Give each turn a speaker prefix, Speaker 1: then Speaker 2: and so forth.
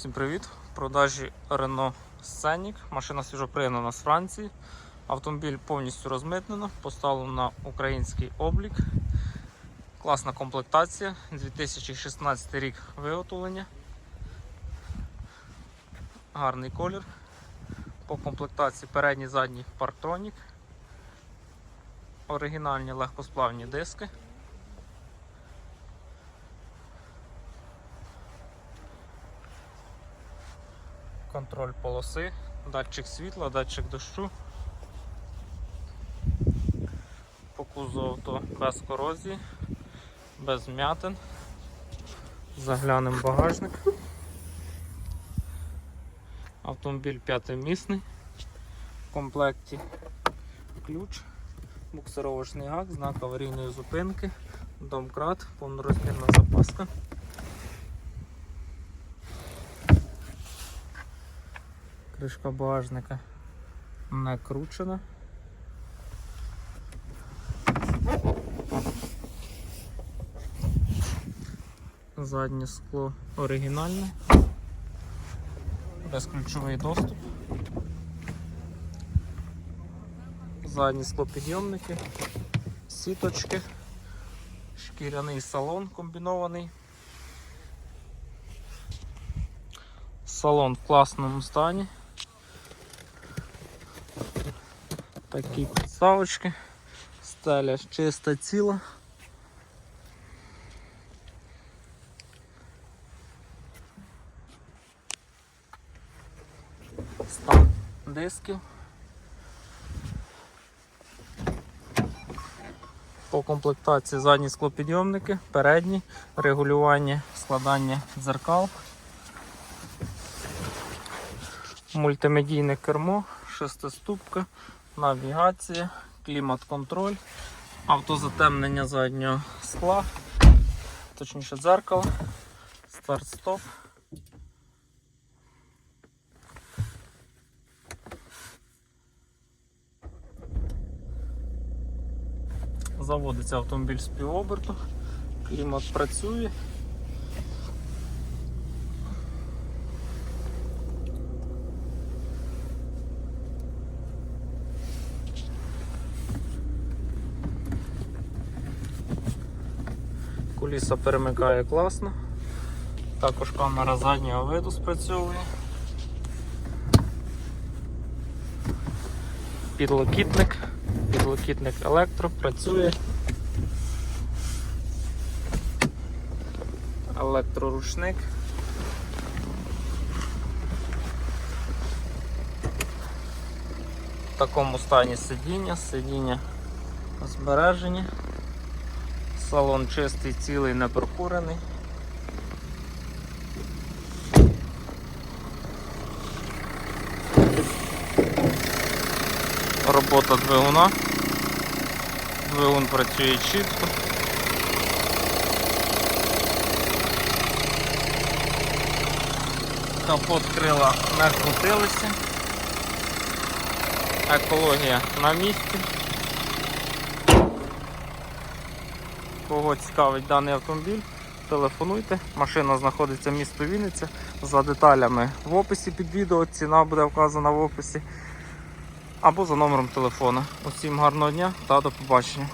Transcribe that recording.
Speaker 1: Всім привіт! В продажі Renault Scenic. Машина свіжопригнана з Франції. Автомобіль повністю розмитнено, поставлено на український облік. Класна комплектація. 2016 рік виготовлення. Гарний колір. По комплектації передній задній парктронік. Оригінальні легкосплавні диски. Контроль полоси, датчик світла, датчик дощу. По кузову авто без корозії, без м'ятин. Заглянемо багажник. Автомобіль п'ятимісний. В комплекті ключ, буксировочний гак, знак аварійної зупинки, домкрат, повнорозмірна запаска. Кришка багажника накручена. Заднє скло оригінальне, безключовий доступ. Задні склопідйомники, сіточки, шкіряний салон комбінований. Салон в класному стані. Такі підставочки, стеля чиста ціла. Стан дисків. По комплектації задні склопідйомники, передні, регулювання складання дзеркал, мультимедійне кермо, шестиступка, навігація, клімат-контроль, автозатемнення заднього скла, точніше дзеркало, старт-стоп. Заводиться автомобіль з півоберту, клімат працює. Куліса перемикає класно. Також камера заднього виду спрацьовує. Підлокітник, підлокітник електро працює. Електроручник. В такому стані сидіння, сидіння збережені. Салон чистий, цілий, не прокурений. Робота двигуна. Двигун працює чітко. Капот крила не крутилися. Екологія на місці. Кого цікавить даний автомобіль, телефонуйте. Машина знаходиться в місто Вінниця. За деталями в описі під відео, ціна буде вказана в описі. Або за номером телефона. Усім гарного дня та до побачення.